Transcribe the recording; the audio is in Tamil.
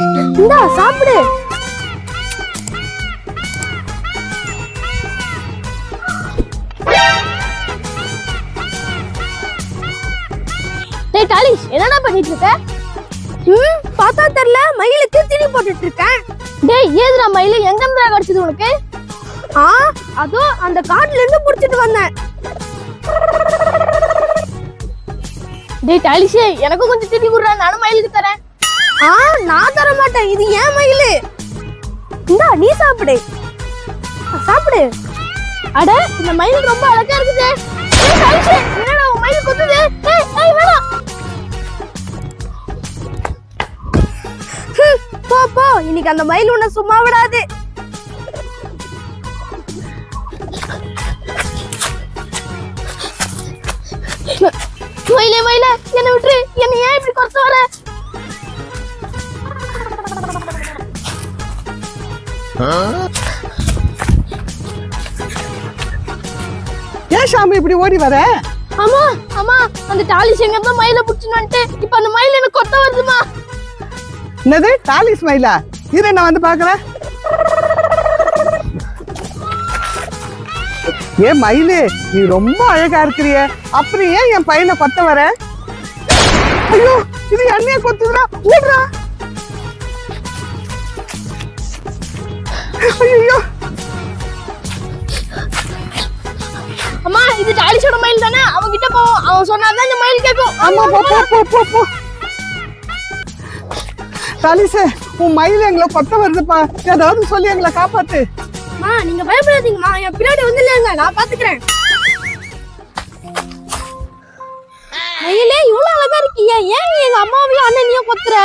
இந்தா சாப்பிடு. டேய் டாலிஷ் என்னடா பண்ணிட்டு இருக்க ம் பார்த்தா தெரியல மயிலுக்கு திணி போட்டுட்டு இருக்கேன் டேய் ஏதுடா மயில்? எங்க இருந்தா கிடைச்சது உனக்கு? ஆ அதோ அந்த காட்டுல இருந்து புடிச்சிட்டு வந்தேன். டேய் டாலிஷே எனக்கும் கொஞ்சம் திணி குடுறா மாட்டேன். இது ஏன் மயிலு? இந்தா நீ சாப்பிடு. சாப்பிடு. அட இந்த மயில் ரொம்ப அழகா இருக்குது. என்னடா உன் மயில் ஏய் ஏய் வேணாம் போ போ. இன்னைக்கு அந்த மயில் உன்னை சும்மா விடாது. மயிலே மயிலே என்ன விட்டுரு. என்ன ஏன் இப்படி குறைச்சு வர? ஏன் ஷாமு இப்படி ஓடி வர? அம்மா அம்மா அந்த டாலிஷ் எங்க இருந்தா மயில புடிச்சுன்னு வந்துட்டு இப்ப அந்த மயில் எனக்கு கொத்த வருதுமா என்னது? டாலி ஸ்மைலா? இரு நான் வந்து பாக்குறேன் ஏன் மயிலு நீ ரொம்ப அழகா இருக்கிறிய. அப்புறம் ஏன் என் பையனை கொத்த வர? ஐயோ இது என்னைய கொத்துதுடா. ஓடுறா. ஐயோ அம்மா இது டாலிஷோட மயில் தானே? அவன் கிட்ட போவோம் அவன் சொன்னாதான் இந்த மயில் கேட்கும். ஆமா போ போ போ போ போ. டாலிசே உன் மயில் எங்களை கொத்த வருதுப்பா. ஏதாவது சொல்லி எங்களை காப்பாத்து. அம்மா நீங்க பயப்படாதீங்கம்மா. என் பின்னாடி வந்து நான் பாத்துக்கிறேன். மயிலே இவ்வளவு அழகா இருக்கியா. ஏன் நீ எங்க அம்மாவையும் அண்ணனையும் கொத்துற?